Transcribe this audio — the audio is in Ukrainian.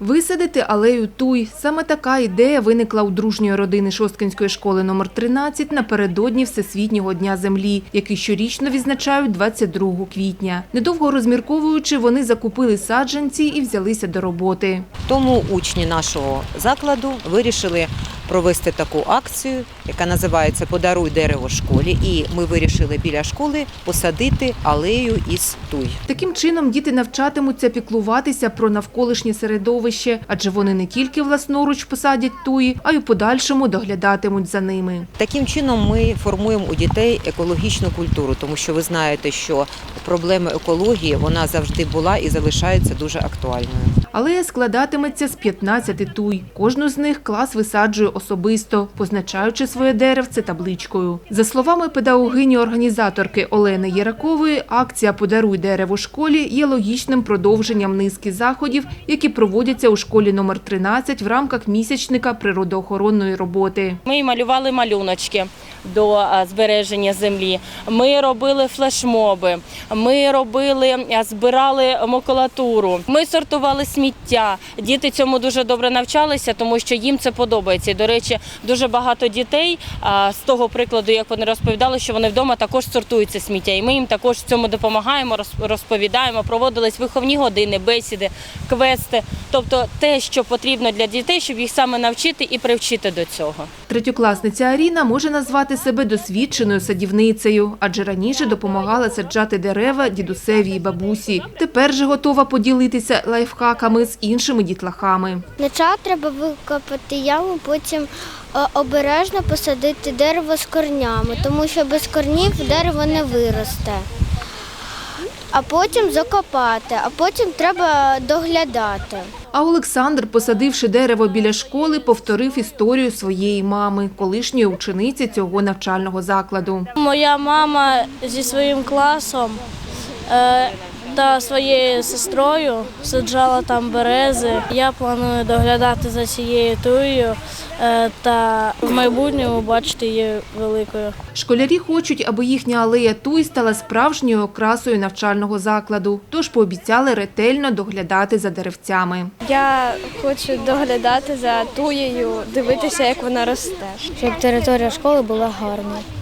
Висадити алею Туй. Саме така ідея виникла у дружньої родини Шосткинської школи номер 13 напередодні Всесвітнього дня землі, який щорічно відзначають 22 квітня. Недовго розмірковуючи, вони закупили саджанці і взялися до роботи. Тому учні нашого закладу вирішили провести таку акцію, яка називається Подаруй дерево школі. І ми вирішили біля школи посадити алею із туй. Таким чином діти навчатимуться піклуватися про навколишнє середовище, адже вони не тільки власноруч посадять туї, а й у подальшому доглядатимуть за ними. Таким чином ми формуємо у дітей екологічну культуру, тому що ви знаєте, що проблема екології вона завжди була і залишається дуже актуальною. Алея складатиметься з 15 туй. Кожну з них клас висаджує особисто, позначаючи своє деревце табличкою. За словами педагогині-організаторки Олени Єракової, акція Подаруй дерево школі є логічним продовженням низки заходів, які проводяться у школі номер 13 в рамках місячника природоохоронної роботи. Ми малювали малюночки до збереження землі. Ми робили флешмоби. Ми робили, збирали макулатуру. Ми сортували сміття. Діти цьому дуже добре навчалися, тому що їм це подобається. І, до речі, дуже багато дітей з того прикладу, як вони розповідали, що вони вдома також сортують це сміття. І ми їм також в цьому допомагаємо, розповідаємо. Проводились виховні години, бесіди, квести. Тобто те, що потрібно для дітей, щоб їх саме навчити і привчити до цього. Третьокласниця Аріна може назвати себе досвідченою садівницею, адже раніше допомагала саджати дерева дідусеві і бабусі. Тепер же готова поділитися лайфхаками з іншими дітлахами. Спочатку треба викопати яму, потім е, обережно посадити дерево з корнями, тому що без корнів дерево не виросте. А потім закопати, а потім треба доглядати. А Олександр, посадивши дерево біля школи, повторив історію своєї мами, колишньої учениці цього навчального закладу. Моя мама зі своїм класом е, та своєю сестрою саджала там берези. Я планую доглядати за цією туєю е, та в майбутньому бачити її великою. Школярі хочуть, аби їхня алея Туй стала справжньою окрасою навчального закладу, тож пообіцяли ретельно доглядати за деревцями. Я хочу доглядати за туєю, дивитися, як вона росте. Щоб територія школи була гарна.